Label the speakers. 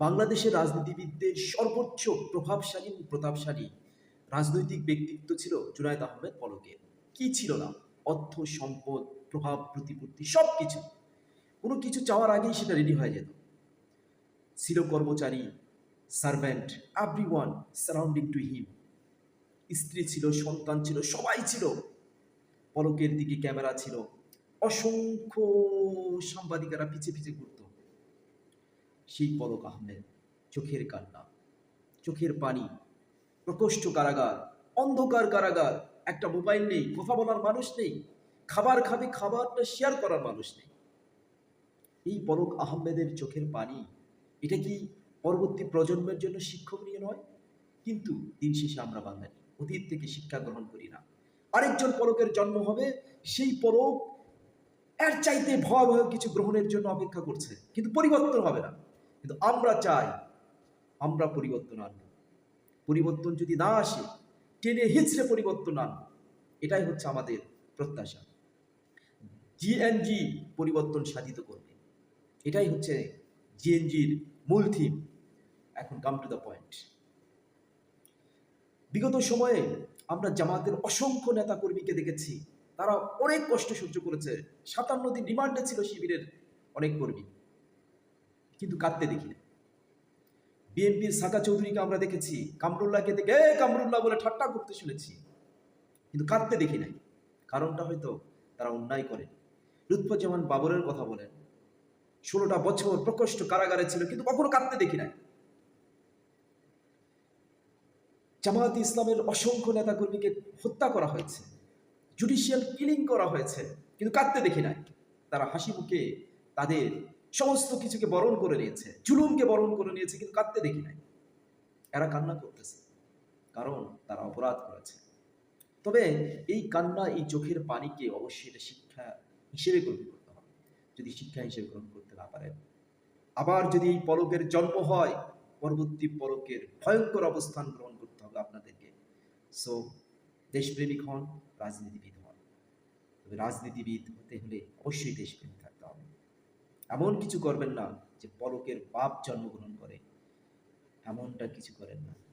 Speaker 1: বাংলাদেশের রাজনীতিবিদদের সর্বোচ্চ প্রভাবশালী প্রতাপশালী রাজনৈতিক ব্যক্তিত্ব ছিল জুনায়দ আহমেদ পলকের। কি ছিল না? অর্থ, সম্পদ, প্রভাব, প্রতিপত্তি সব কিছু কোনো কিছু চাওয়ার আগেই সেটা রেডি হয়ে যেত। ছিল কর্মচারী servant every one surrounding to him স্ত্রী ছিল, সন্তান ছিল, সবাই ছিল। পলকের দিকে ক্যামেরা ছিল। অসংখ্য সাংবাদিকেরা পিছে পিছে ঘুরত। সেই পলক আহমেদ, চোখের কান্না, চোখের পানি, প্রকোষ্ঠ কারাগার, অন্ধকার কারাগার, একটা মোবাইল নেই, কথা বলার মানুষ নেই, খাবার খাবে, খাবারটা শেয়ার করার মানুষ নেই। এই পলক আহমেদের চোখের পানি, এটা কি পরবর্তী প্রজন্মের জন্য শিক্ষণীয় নয়? কিন্তু দিন শেষে আমরা বাঙালি, অতীত থেকে শিক্ষা গ্রহণ করি না। আরেকজন পলকের জন্ম হবে, সেই পলক এর চাইতে ভয়াবহ কিছু গ্রহণের জন্য অপেক্ষা করছে, কিন্তু পরিবর্তন হবে না। কিন্তু আমরা চাই আমরা পরিবর্তন আনব। পরিবর্তন যদি না আসে, টেনে হিচড়ে পরিবর্তন আনব। এটাই হচ্ছে আমাদের প্রত্যাশা। জিএনজি পরিবর্তন সাধিত করবে। এটাই হচ্ছে জিএনজির মূল থিম এখন কাম টু দ্য পয়েন্ট বিগত সময়ে আমরা জামাতের অসংখ্য নেতা কর্মীকে দেখেছি। তারা অনেক কষ্ট সহ্য করেছে। সাতান্ন দিন রিমান্ডে ছিল শিবিরের অনেক কর্মী। কিন্তু কাঁদতে দেখি না। বিএনপির সাকা চৌধুরীকে আমরা দেখেছি, কামরুল্লাহকে দেখে, এ কামরুল্লাহ বলে ঠাট্টা করতে শুনেছি। কিন্তু কাঁদতে দেখি নাই। কারণটা হয়তো তারা অন্যায় করে। লুৎফুজ্জামান বাবরের কথা বলেন। ষোলোটা বছর প্রকোষ্ঠ কারাগারে ছিল, কিন্তু কখনো কাঁদতে দেখি নাই। জামায়াত ইসলামের অসংখ্য নেতাকর্মীকে হত্যা করা হয়েছে, জুডিশিয়াল কিলিং করা হয়েছে, কিন্তু কাঁদতে দেখি নাই। তারা হাসি মুখে তাদের সমস্ত কিছুকে বরণ করে নিয়েছে, জুলুমকে বরণ করে নিয়েছে, কিন্তু কাঁদতে দেখি নাই। এরা কান্না করতেছে, কারণ তারা অপরাধ করেছে। তবে এই কান্না, এই চোখের পানিকে অবশ্যই এটা শিক্ষা হিসেবে গ্রহণ করতে হবে। যদি শিক্ষা হিসেবে গ্রহণ করতে না পারেন, আবার যদি এই পলকের জন্ম হয়, পরবর্তী পলকের ভয়ঙ্কর অবস্থান গ্রহণ করতে হবে আপনাদেরকে। সো দেশপ্রেমিক হন, রাজনীতিবিদ হন। তবে রাজনীতিবিদ হতে হলে অবশ্যই দেশপ্রেমিক থাকতে হবে। এমন কিছু করবেন না যে পলকের পাপ জন্মগ্রহণ করে। এমনটা কিছু করেন না।